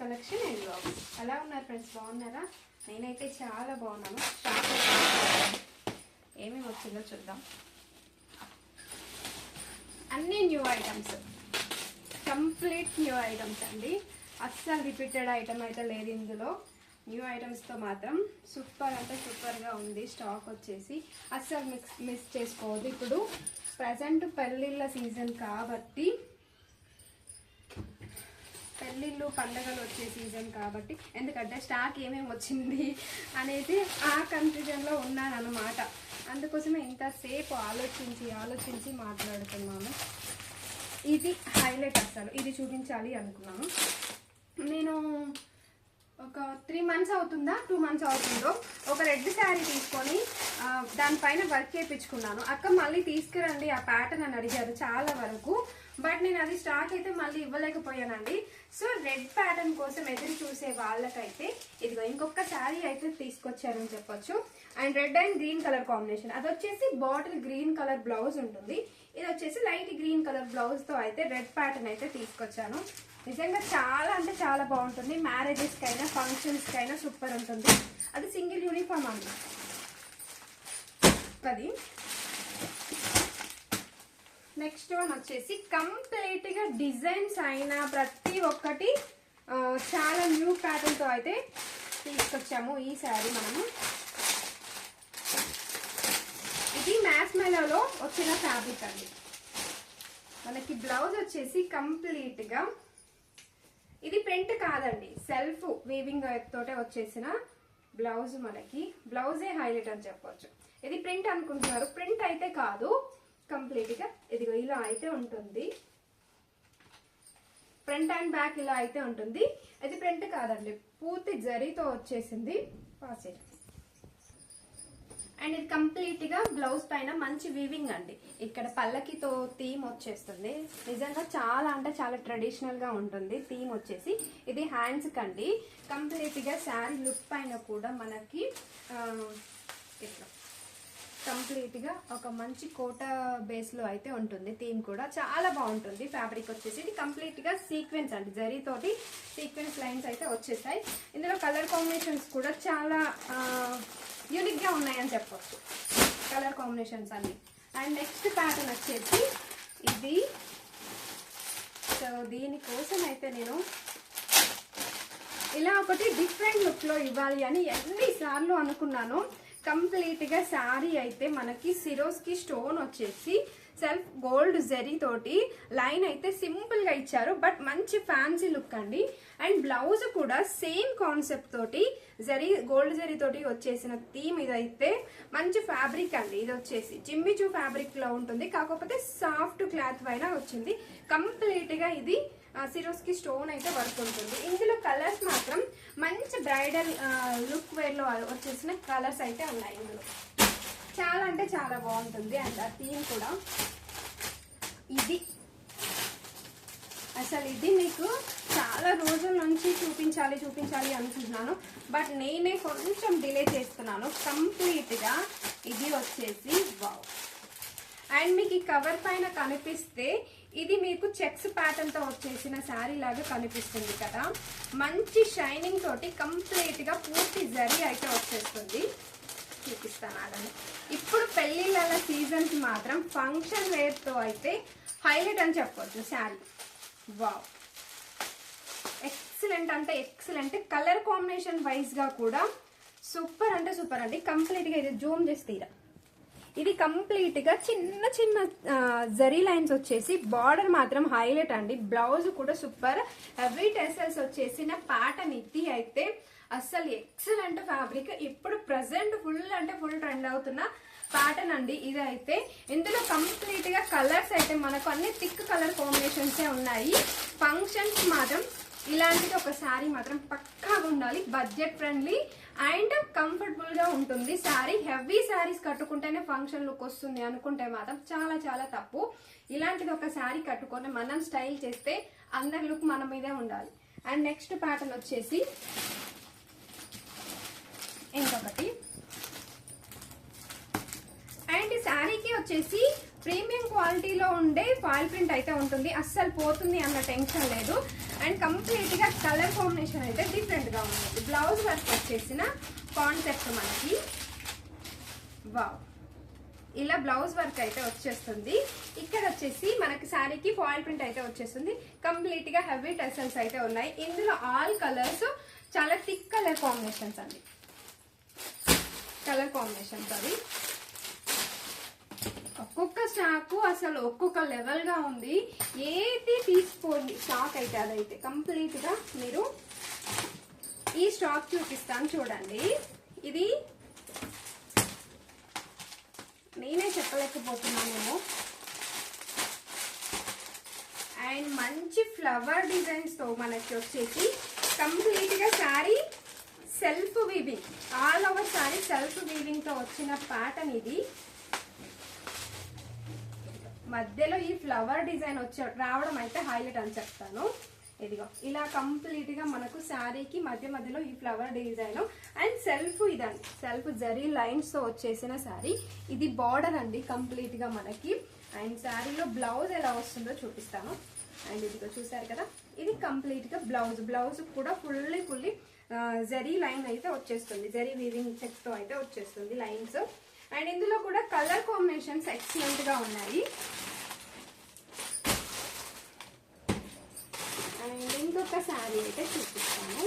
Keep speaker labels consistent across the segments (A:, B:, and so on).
A: Collection and blogs ఎలా ఉన్నారు friends బాగున్నారా? నేనైతే చాలా బాగున్నాను. స్టార్ట్ ఏమేమి వచ్చిందో చూద్దాం. అన్నీ new items complete new items అండి. అస్సలు రిపీటెడ్ ఐటమ్ అయితే లేదు ఇందులో. న్యూ ఐటమ్స్తో మాత్రం సూపర్ అంటే సూపర్గా ఉంది. స్టాక్ వచ్చేసి అస్సలు మిక్స్ మిస్ చేసుకోవద్దు. ఇప్పుడు ప్రజెంట్ పెళ్ళిళ్ళ సీజన్ కాబట్టి పెళ్ళిళ్ళు పండగలు వచ్చే సీజన్ కాబట్టి ఎందుకంటే స్టాక్ ఏమేమి వచ్చింది అనేది ఆ కన్ఫ్యూజన్లో ఉన్నాను అందుకోసమే ఇంతసేపు ఆలోచించి ఆలోచించి మాట్లాడుతున్నాను. ఇది హైలైట్ అసలు ఇది చూపించాలి అనుకున్నాను. నేను ఒక త్రీ మంత్స్ అవుతుందా? టూ మంత్స్ అవుతుందో? ఒక రెడ్ శారీ తీసుకొని దానిపైన వర్క్ చేయించుకున్నాను. అక్క మళ్ళీ తీసుకురండి ఆ ప్యాటర్న్ అని అడిగారు చాలా వరకు. బట్ నేను అది స్టాక్ అయితే మళ్ళీ ఇవ్వలేకపోయానండి. సో రెడ్ ప్యాటర్న్ కోసం ఎదురు చూసే వాళ్ళకైతే ఇదిగో ఇంకొక శారీ అయితే తీసుకొచ్చారని చెప్పొచ్చు. And red and green colour combination. అది వచ్చేసి బాటిల్ గ్రీన్ కలర్ బ్లౌజ్ ఉంటుంది. ఇది వచ్చేసి లైట్ గ్రీన్ కలర్ బ్లౌజ్తో అయితే రెడ్ ప్యాటర్న్ అయితే తీసుకొచ్చాను. నిజంగా చాలా అంటే చాలా బాగుంటుంది. మ్యారేజెస్కి అయినా ఫంక్షన్స్కి అయినా సూపర్ ఉంటుంది. అది సింగిల్ యూనిఫామ్ అండి. అది. నెక్స్ట్ వన్ వచ్చేసి కంప్లీట్గా డిజైన్స్ అయిన ప్రతి ఒక్కటి చాలా న్యూ ప్యాటర్న్తో అయితే తీసుకొచ్చాము ఈ శారీ మనము. ఇది మ్యాథ్ మెలోలో వచ్చిన ఫ్యాబ్రిక్ అండి. మనకి బ్లౌజ్ వచ్చేసి కంప్లీట్గా ఇది ప్రింట్ కాదండి సెల్ఫ్ వీవింగ్ తోటే వచ్చేసిన బ్లౌజ్ మనకి. బ్లౌజే హైలైట్ అని చెప్పొచ్చు. ఇది ప్రింట్ అనుకుంటున్నారు ప్రింట్ అయితే కాదు. కంప్లీట్గా ఇదిగో ఇలా అయితే ఉంటుంది. ఫ్రంట్ అండ్ బ్యాక్ ఇలా అయితే ఉంటుంది. ఇది ప్రింట్ కాదండి పూర్తి జరీతో వచ్చేసింది. పాసే అండ్ ఇది కంప్లీట్గా బ్లౌజ్ పైన మంచి వీవింగ్ అండి. ఇక్కడ పల్లకితో థీమ్ వచ్చేస్తుంది. నిజంగా చాలా అంటే చాలా ట్రెడిషనల్గా ఉంటుంది థీమ్ వచ్చేసి. ఇది హ్యాండ్స్కి అండి కంప్లీట్గా శారీ లుక్ పైన కూడా మనకి ఇట్లా. కంప్లీట్గా ఒక మంచి కోట బేస్లో అయితే ఉంటుంది. థీమ్ కూడా చాలా బాగుంటుంది. ఫ్యాబ్రిక్ వచ్చేసి ఇది కంప్లీట్గా సీక్వెన్స్ అండి. జరీతోటి సీక్వెన్స్ లైన్స్ అయితే వచ్చేసాయి. ఇందులో కలర్ కాంబినేషన్స్ కూడా చాలా యూనిక్గా ఉన్నాయని చెప్పచ్చు. కలర్ కాంబినేషన్స్ అన్ని. అండ్ నెక్స్ట్ ప్యాటర్న్ వచ్చేసి ఇది. సో దీనికోసం అయితే నేను ఇలా ఒకటి డిఫరెంట్ లుక్లో ఇవ్వాలి అని ఎన్నిసార్లు అనుకున్నాను. కంప్లీట్గా శారీ అయితే మనకి సిరోస్కి స్టోన్ వచ్చేసి సెల్ఫ్ గోల్డ్ జెరీ తోటి లైన్ అయితే సింపుల్గా ఇచ్చారు. బట్ మంచి ఫ్యాన్సీ లుక్ అండి. అండ్ బ్లౌజ్ కూడా సేమ్ కాన్సెప్ట్ తోటి జరీ గోల్డ్ జరీ తోటి వచ్చేసిన థీమ్ ఇదైతే మంచి ఫ్యాబ్రిక్ అండి. ఇది వచ్చేసి జిమ్మిచూ ఫ్యాబ్రిక్లో ఉంటుంది. కాకపోతే సాఫ్ట్ క్లాత్ పైన వచ్చింది. కంప్లీట్గా ఇది సిరోస్కి స్టోన్ అయితే వర్క్ ఉంటుంది. ఇందులో కలర్స్ మాత్రం మంచి బ్రైడల్ లుక్ వేర్లో వచ్చేసిన కలర్స్ అయితే ఉన్నాయి ఇందులో. చాలా అంటే చాలా బాగుంటుంది అండ్ ఆ థీమ్ కూడా. ఇది. అసలు ఇది మీకు చాలా రోజుల నుంచి చూపించాలి చూపించాలి అనుకుంటున్నాను. బట్ నేనే కొంచెం డిలే చేస్తున్నాను. కంప్లీట్గా ఇది వచ్చేసి వావ్. అండ్ మీకు ఈ కవర్ పైన కనిపిస్తే ఇది మీకు చెక్స్ ప్యాటర్న్తో వచ్చేసిన శారీ లాగా కనిపిస్తుంది కదా. మంచి షైనింగ్ తోటి కంప్లీట్గా పూర్తి జరీ అయితే వచ్చేస్తుంది. చూపిస్తాను ఇప్పుడు పెళ్ళిళ్ళ సీజన్కి మాత్రం ఫంక్షన్ వేర్తో అయితే హైలైట్ అని చెప్పొచ్చు శారీ. వావ్. ఎక్సలెంట్ అంటే ఎక్సలెంట్. కలర్ కాంబినేషన్ వైజ్గా కూడా సూపర్ అంటే సూపర్ అండి. కంప్లీట్గా ఇది జూమ్ చేసి తీరా. ఇది కంప్లీట్గా చిన్న చిన్న జరీ లైన్స్ వచ్చేసి బార్డర్ మాత్రం హైలైట్ అండి. బ్లౌజ్ కూడా సూపర్. హెవీ టెసల్స్ వచ్చేసిన ప్యాటర్న్ ఇది అయితే అస్సలు ఎక్సలెంట్ ఫ్యాబ్రిక్ ఇప్పుడు ప్రజెంట్ ఫుల్ అంటే ఫుల్ ట్రెండ్ అవుతున్న ప్యాటర్న్ అండి ఇదైతే. ఇందులో కంప్లీట్గా కలర్స్ అయితే మనకు అన్ని థిక్ కలర్ కాంబినేషన్స్ ఉన్నాయి. ఫంక్షన్స్ మాత్రం ఇలాంటిది ఒక శారీ మాత్రం పక్కా ఉండాలి బడ్జెట్ ఫ్రెండ్లీ అండ్ కంఫర్టబుల్గా ఉంటుంది. శారీ హెవీ శారీస్ కట్టుకుంటేనే ఫంక్షన్ లుక్ వస్తుంది అనుకుంటే మాత్రం చాలా చాలా తప్పు. ఇలాంటిది ఒక శారీ కట్టుకొని మనం స్టైల్ చేస్తే అందరి లుక్ మన మీదే ఉండాలి. అండ్ నెక్స్ట్ ప్యాటర్న్ వచ్చేసి ఇంకొకటి అండ్ శారీకి వచ్చేసి ప్రీమియం క్వాలిటీలో ఉండే ఫాయిల్ ప్రింట్ అయితే ఉంటుంది. అస్సలు పోతుంది అన్న టెన్షన్ లేదు. అండ్ కంప్లీట్గా కలర్ కాంబినేషన్ అయితే డిఫరెంట్గా ఉంటుంది బ్లౌజ్ వర్క్ వచ్చేసిన కాన్సెప్ట్ మనకి. వావ్. ఇలా బ్లౌజ్ వర్క్ అయితే వచ్చేస్తుంది. ఇక్కడ వచ్చేసి మనకి శారీకి ఫాయిల్ ప్రింట్ అయితే వచ్చేస్తుంది. కంప్లీట్గా హెవీ టెసల్స్ అయితే ఉన్నాయి. ఇందులో ఆల్ కలర్స్ చాలా థిక్ కలర్ కాంబినేషన్స్ అండి. కలర్ కాంబినేషన్స్ అవి. ఒక్కొక్క స్టాక్ అసలు ఒక్కొక్క లెవెల్గా ఉంది. ఏది తీసుకోండి. స్టాక్ అయితే అదైతే. కంప్లీట్గా మీరు ఈ స్టాక్ చూపిస్తాను చూడండి. ఇది నేనే చెప్పలేకపోతున్నానేమో. అండ్ మంచి ఫ్లవర్ డిజైన్స్తో మనకి వచ్చేసి కంప్లీట్గా sari self weaving. All over sari self వీవింగ్తో వచ్చిన ప్యాటర్న్ ఇది. మధ్యలో ఈ ఫ్లవర్ డిజైన్ వచ్చే రావడం అయితే హైలైట్ అని చెప్తాను. ఇదిగో ఇలా కంప్లీట్గా మనకు శారీకి మధ్య మధ్యలో ఈ ఫ్లవర్ డిజైన్. అండ్ సెల్ఫ్ ఇదండి. సెల్ఫ్ జరీ లైన్స్తో వచ్చేసిన శారీ. ఇది బార్డర్ అండి కంప్లీట్గా మనకి. అండ్ శారీలో బ్లౌజ్ ఎలా వస్తుందో చూపిస్తాను. అండ్ ఇదిగో చూసారు కదా? ఇది కంప్లీట్గా బ్లౌజ్. బ్లౌజ్ కూడా ఫుల్లీ ఫుల్లీ జరీ లైన్ అయితే వచ్చేస్తుంది. జరీ వీవింగ్ చెక్స్తో అయితే వచ్చేస్తుంది లైన్స్. అండ్ ఇందులో కూడా కలర్ కాంబినేషన్స్ ఎక్సలెంట్గా ఉన్నాయి అండ్ ఇంకొక శారీ అయితే చూపిస్తాను.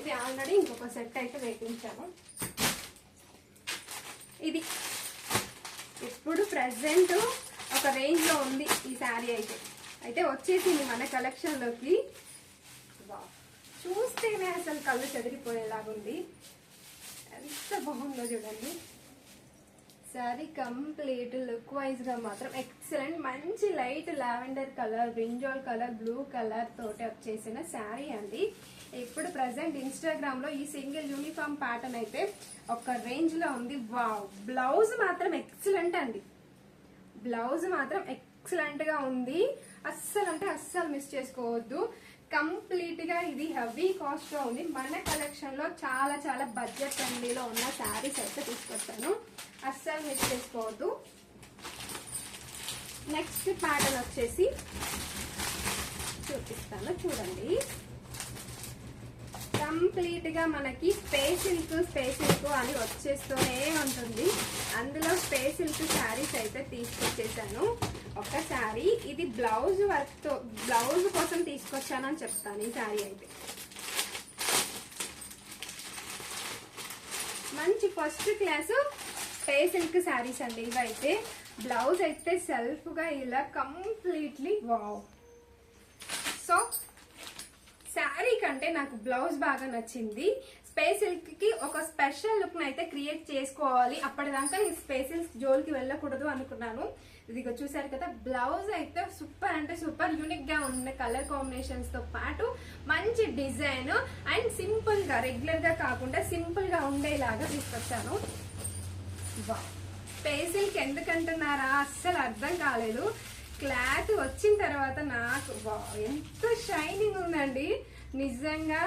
A: ఇది ఆల్రెడీ ఇంకొక సెట్ అయితే వేపించాను. ఇది ఇప్పుడు ప్రజెంట్ ఒక రేంజ్లో ఉంది ఈ శారీ అయితే. అయితే వచ్చేసింది మన కలెక్షన్లోకి. చూస్తేనే అసలు కళ్ళు చెదిరిపోయేలాగుంది. ఎంత బాగుందో చూడండి. శారీ కంప్లీట్ లుక్ వైజ్గా మాత్రం ఎక్సలెంట్ మంచి light lavender colour brinjal colour blue colour తోటి వచ్చేసిన శారీ అండి. ఇప్పుడు ప్రజెంట్ ఇన్స్టాగ్రామ్లో ఈ సింగిల్ యూనిఫామ్ ప్యాటర్న్ అయితే ఒక రేంజ్లో ఉంది. వావ్ బ్లౌజ్ మాత్రం ఎక్సలెంట్ అండి. బ్లౌజ్ మాత్రం ఎక్సలెంట్గా ఉంది. అస్సలు అంటే అస్సలు మిస్ చేసుకోవద్దు. కంప్లీట్గా ఇది హెవీ కాస్ట్లో ఉంది. మన కలెక్షన్లో చాలా చాలా బడ్జెట్ ఫ్రెండ్లీలో ఉన్న శారీస్ అయితే తీసుకొచ్చాను. అస్సలు మిస్ చేసుకోవద్దు. నెక్స్ట్ ప్యాటర్న్ వచ్చేసి చూపిస్తాను. చూడండి. కంప్లీట్గా మనకి స్పేస్ సిల్క్ స్పేస్ సిల్క్ అని వచ్చేస్తూనే ఉంటుంది. అందులో స్పేస్ సిల్క్ శారీస్ అయితే తీసుకొచ్చేసాను. ఒక శారీ ఇది బ్లౌజ్ వర్క్తో బ్లౌజ్ కోసం తీసుకొచ్చానని చెప్తాను ఈ శారీ అయితే. మంచి ఫస్ట్ క్లాస్ పే సిల్క్ శారీస్ అండి ఇవైతే. బ్లౌజ్ అయితే సెల్ఫ్గా ఇలా కంప్లీట్లీ వావ్. సో శారీ కంటే నాకు బ్లౌజ్ బాగా నచ్చింది. స్పేస్ సిల్క్కి ఒక స్పెషల్ లుక్ అయితే క్రియేట్ చేసుకోవాలి. అప్పటిదాకా నేను స్పేస్ సిల్క్ వెళ్ళకూడదు అనుకున్నాను. ఇదిగో చూసారు కదా బ్లౌజ్ అయితే సూపర్ అంటే సూపర్ యూనిక్గా ఉన్న కలర్ కాంబినేషన్స్తో పాటు మంచి డిజైన్ అండ్ సింపుల్గా రెగ్యులర్గా కాకుండా సింపుల్గా ఉండేలాగా తీసుకొచ్చాను. స్పేసిల్కి ఎందుకంటున్నారా? అస్సలు అర్థం కాలేదు. క్లాత్ వచ్చిన తర్వాత నాకు ఎంత షైనింగ్ ఉందండి. నిజంగా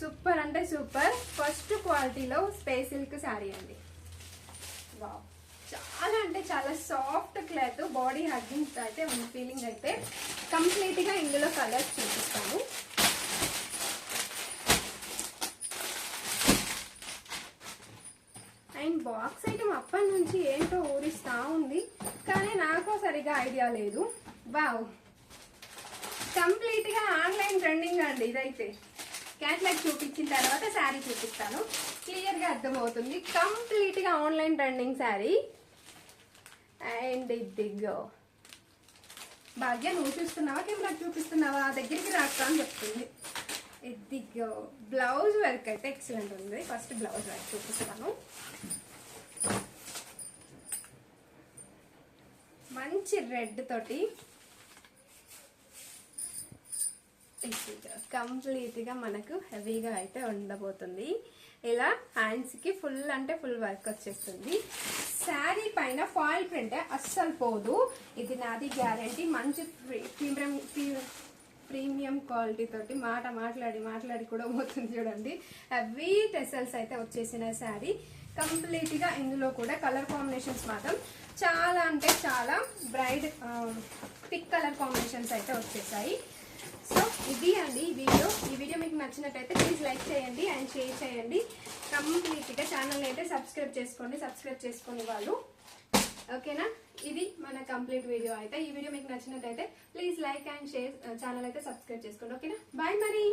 A: సూపర్ అంటే సూపర్. ఫస్ట్ క్వాలిటీలో స్పేస్ సిల్క్ శారీ అండి. వావ్. చాలా అంటే చాలా సాఫ్ట్ క్లాత్ బాడీ హగ్గింగ్ అయితే ఉంది ఫీలింగ్ అయితే కంప్లీట్గా ఇందులో కలర్స్ చూపిస్తాను. అండ్ బాక్స్ ఐటమ్ అప్పటి నుంచి ఏంటో ఊరిస్తూ ఉంది. కానీ నాకు సరిగా ఐడియా లేదు. వావ్. కంప్లీట్గా ఆన్లైన్ ట్రెండింగ్ అండి ఇదైతే. క్యాట్లాగ్ చూపించిన తర్వాత శారీ చూపిస్తాను. క్లియర్గా అర్థమవుతుంది. కంప్లీట్గా ఆన్లైన్ ట్రెండింగ్ శారీ. అండ్ ఇదిగో. భాగ్య నువ్వు చూస్తున్నావా? కెమెరా చూపిస్తున్నావా? దగ్గరికి రాక అని చెప్తుంది. ఇదిగో. బ్లౌజ్ వర్క్ అయితే ఎక్సలెంట్ ఉంది. ఫస్ట్ బ్లౌజ్ వర్క్ చూపిస్తాను. మంచి రెడ్ తోటి కంప్లీట్గా మనకు హెవీగా అయితే ఉండబోతుంది. ఇలా హ్యాండ్స్కి ఫుల్ అంటే ఫుల్ వర్క్ వచ్చేస్తుంది. శారీ పైన ఫాయిల్ ప్రింట్ అస్సలు పోదు. ఇది నాది గ్యారంటీ. మంచి ప్రీమియం ప్రీమియం క్వాలిటీ తోటి మాట మాట్లాడి మాట్లాడి కూడా పోతుంది చూడండి. హెవీ టెసల్స్ అయితే వచ్చేసిన శారీ. కంప్లీట్గా ఇందులో కూడా కలర్ కాంబినేషన్స్ మాత్రం చాలా అంటే చాలా బ్రైడ్ థిక్ కలర్ కాంబినేషన్స్ అయితే వచ్చేసాయి. సో ఇది అండి ఈ వీడియో. ఈ వీడియో మీకు నచ్చినట్టయితే ప్లీజ్ లైక్ చేయండి అండ్ షేర్ చేయండి. కంప్లీట్గా ఛానల్ని అయితే సబ్స్క్రైబ్ చేసుకోండి సబ్స్క్రైబ్ చేసుకుని వాళ్ళు. ఓకేనా? ఇది మన కంప్లీట్ వీడియో అయితే. ఈ వీడియో మీకు నచ్చినట్టయితే please like and share channel అయితే సబ్స్క్రైబ్ చేసుకోండి. ఓకేనా? బాయ్ మరి.